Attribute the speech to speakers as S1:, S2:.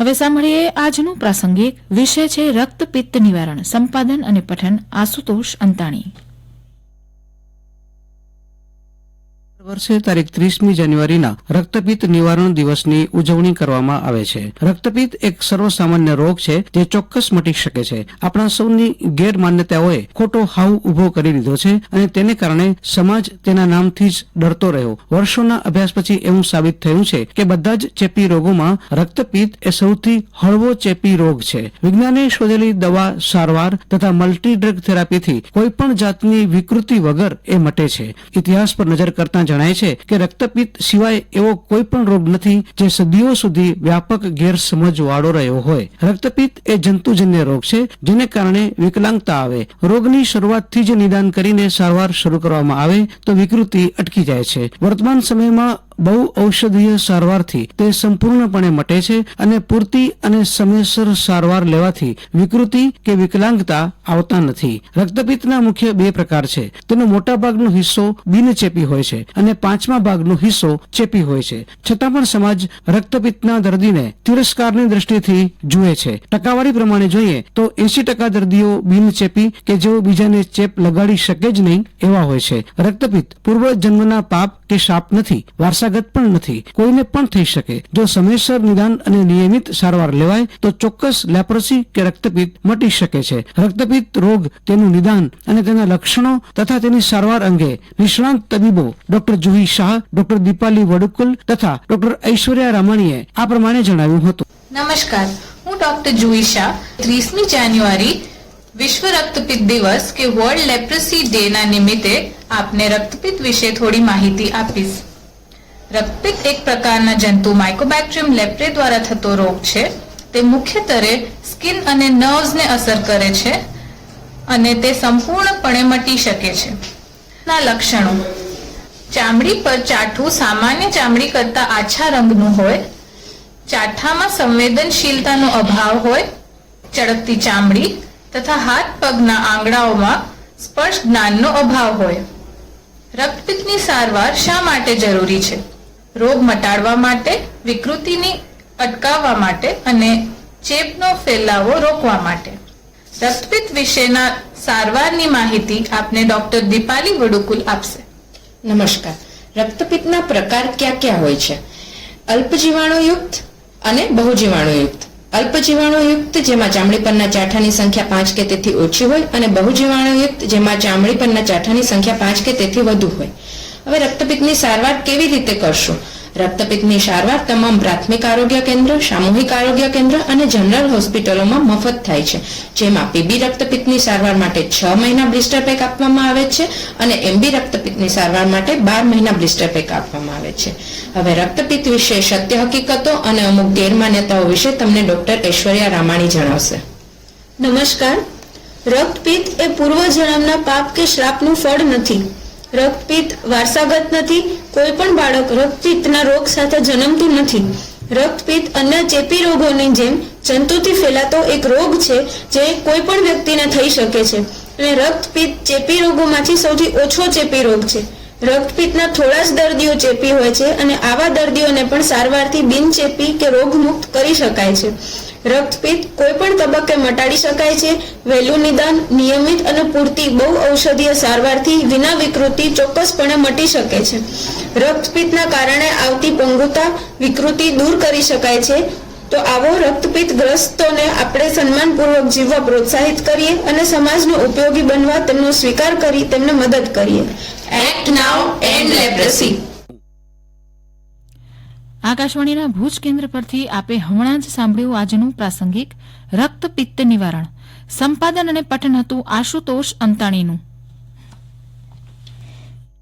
S1: હવે સાંભળીએ આજનું પ્રાસંગિક વિષય છે રક્તપિત્ત નિવારણ સંપાદન અને પઠન આશુતોષ અંતાણી.
S2: વર્ષે તારીખ ત્રીસમી જાન્યુઆરીના રક્તપિત્ત નિવારણ દિવસની ઉજવણી કરવામાં આવે છે. રક્તપિત્ત એક સર્વસામાન્ય રોગ છે જે ચોક્કસ મટી શકે છે. આપણા સૌની ગેરમાન્યતાઓએ ખોટો હાવ ઊભો કરી દીધો છે અને તેને કારણે સમાજ તેના નામથી જ ડરતો રહ્યો. વર્ષોના અભ્યાસ પછી એવું સાબિત થયું છે કે બધા જ ચેપી રોગોમાં રક્તપિત્ત એ સૌથી હળવો ચેપી રોગ છે. વિજ્ઞાને શોધેલી દવા સારવાર તથા મલ્ટી ડ્રગ થેરાપીથી કોઈ પણ જાતની વિકૃતિ વગર એ મટે છે. ઇતિહાસ પર નજર કરતા જણાય છે કે રક્તપિત્ત સિવાય એવો કોઈ પણ રોગ નથી જે સદીઓ સુધી વ્યાપક ગેરસમજ વાળો રહ્યો હોય. રક્તપિત્ત એ જંતુજન્ય રોગ છે, જેને કારણે વિકલાંગતા આવે. રોગની શરૂઆતથી જ નિદાન કરીને સારવાર શરૂ કરવામાં આવે તો વિકૃતિ અટકી જાય છે. વર્તમાન સમયમાં બહુ ઔષધીય સારવારથી તે સંપૂર્ણપણે મટે છે અને પૂરતી અને સમયસર સારવાર લેવાથી વિકૃતિ કે વિકલાંગતા આવતા નથી. રક્તપિત્તના મુખ્ય બે પ્રકાર છે. તેનો મોટા ભાગનો હિસ્સો બિનચેપી હોય છે અને પાંચમા ભાગનો હિસ્સો ચેપી હોય છે. છતાં પણ સમાજ રક્તપિત્તના દર્દીને તિરસ્કારની દ્રષ્ટિથી જુએ છે. ટકાવારી પ્રમાણે જોઈએ તો એસી ટકા દર્દીઓ બિનચેપી કે જેઓ બીજાને ચેપ લગાડી શકે જ નહીં એવા હોય છે. રક્તપિત્ત પૂર્વ જન્મના પાપ કે શાપ નથી, વારસાગત પણ નથી. કોઈને પણ થઈ શકે. જો સમયસર નિદાન અને નિયમિત સારવાર લેવાય, તો ચોક્કસ લેપ્રસી કે રક્તપિત્ત મટી શકે છે. રક્તપિત્ત રોગ તેનું નિદાન અને તેના લક્ષણો તથા તેની સારવાર અંગે નિષ્ણાંત તબીબો ડોક્ટર જુહી શાહ, ડોક્ટર દીપાલી વડુકુલ તથા ડોક્ટર ઐશ્વર્યા રામાણીએ આ પ્રમાણે જણાવ્યું હતું.
S3: નમસ્કાર. હું ડોક્ટર જુહી શાહ. ત્રીસમી જાન્યુઆરી વિશ્વ રક્તપિત્ત દિવસ કે વર્લ્ડ લેપ્રસી ડે ના નિમિત્તે આપને રક્તપિત્ત વિશે થોડી માહિતી આપીશ. રક્તપિત્ત એક પ્રકારના જંતુ માઇકોબેક્ટ્રિયમ લેપ્રે દ્વારા થતો રોગ છે. તે મુખ્યત્વે સ્કિન અને નર્વ્સને અસર કરે છે અને તે સંપૂર્ણપણે મટી શકે છે. ના લક્ષણો. ચામડી પર ચાઠું સામાન્ય ચામડી કરતા આછા રંગનું હોય. ચાઠામાં સંવેદનશીલતાનો અભાવ હોય. ચળકતી ચામડી તથા હાથ પગના આંગળાઓમાં સ્પર્શ જ્ઞાનનો અભાવ હોય. રક્તપિત્તની સારવાર શા માટે જરૂરી છે? રોગ મટાડવા માટે, વિકૃતિની અટકાવવા માટે અને ચેપનો ફેલાવો રોકવા માટે. રક્તપિત્ત વિશેના સારવારની માહિતી આપને ડોક્ટર દીપાલી વડુકુલ આપશે.
S4: નમસ્કાર. રક્તપિત્તના પ્રકાર ક્યાં ક્યાં હોય છે? અલ્પજીવાણુયુક્ત અને બહુજીવાણુયુક્ત. અલ્પજીવાણુયુક્ત, જેમાં ચામડી પરના ચાઠાની સંખ્યા પાંચ કે તેથી ઓછી હોય અને બહુજીવાણુયુક્ત, જેમાં ચામડી પરના ચાઠાની સંખ્યા પાંચ કે તેથી વધુ હોય. હવે રક્તપિત્તની સારવાર કેવી રીતે કરશું? રક્તપિત્તની સારવાર તમામ પ્રાથમિક આરોગ્ય કેન્દ્ર, સામૂહિક આરોગ્ય કેન્દ્ર અને જનરલ હોસ્પિટલોમાં મફત થાય છે. જેમાં પીબી રક્તપિત્તની સારવાર માટે છ મહિના બ્લિસ્ટર પેક આપવામાં આવે છે અને એમબી રક્તપિત્તની સારવાર માટે બાર મહિના બ્લિસ્ટર પેક આપવામાં આવે છે. હવે રક્તપિત્ત વિશે સત્ય હકીકતો અને અમુક ગેરમાન્યતાઓ વિશે તમને ડોક્ટર ઐશ્વર્યા રામાણી જણાવશે.
S5: નમસ્કાર. રક્તપિત્ત એ પૂર્વજન્મના પાપ કે શ્રાપનું ફળ નથી. રક્તપિત્ત વારસાગત નથી, કોઈ પણ બાળક રક્તપિત્તના રોગ સાથે જન્મતું નથી. રક્તપિત્ત અન્ય ચેપી રોગોની જેમ જંતુથી ફેલાતો એક રોગ છે જે કોઈ પણ વ્યક્તિને થઈ શકે છે. અને રક્તપિત્ત ચેપી રોગોમાંથી સૌથી ઓછો ચેપી રોગ છે. રક્તપિત્તના થોડા જ દર્દીઓ ચેપી હોય છે અને આવા દર્દીઓને પણ સારવારથી બિનચેપી કે રોગમુક્ત કરી શકાય છે. રક્તપિત્ત કોઈ પણ તબક્કે મટાડી શકાય છે. વહેલું નિદાન નિયમિત અને પૂરતી બહુ ઔષધીય સારવારથી વિના વિકૃતિ ચોક્કસપણે મટી શકે છે. રક્તપિત્તના કારણે આવતી પંગુતા વિકૃતિ દૂર કરી શકાય છે. તો આવો રક્તપિત્ત ગ્રસ્તોને આપણે સન્માનપૂર્વક જીવવા પ્રોત્સાહિત કરીએ અને સમાજનો ઉપયોગી બનવા તેમનો સ્વીકાર કરી તેમને મદદ કરીએ.
S3: એક્ટ નાઉ એન્ડ લેપ્રસી
S1: આકાશવાણીના ભુજ કેન્દ્ર પરથી આપે હમણાં જ સાંભળ્યું આજનું પ્રાસંગિક રક્તપિત્ત નિવારણ. સંપાદન અને પઠન હતું આશુતોષ અંતાણીનું.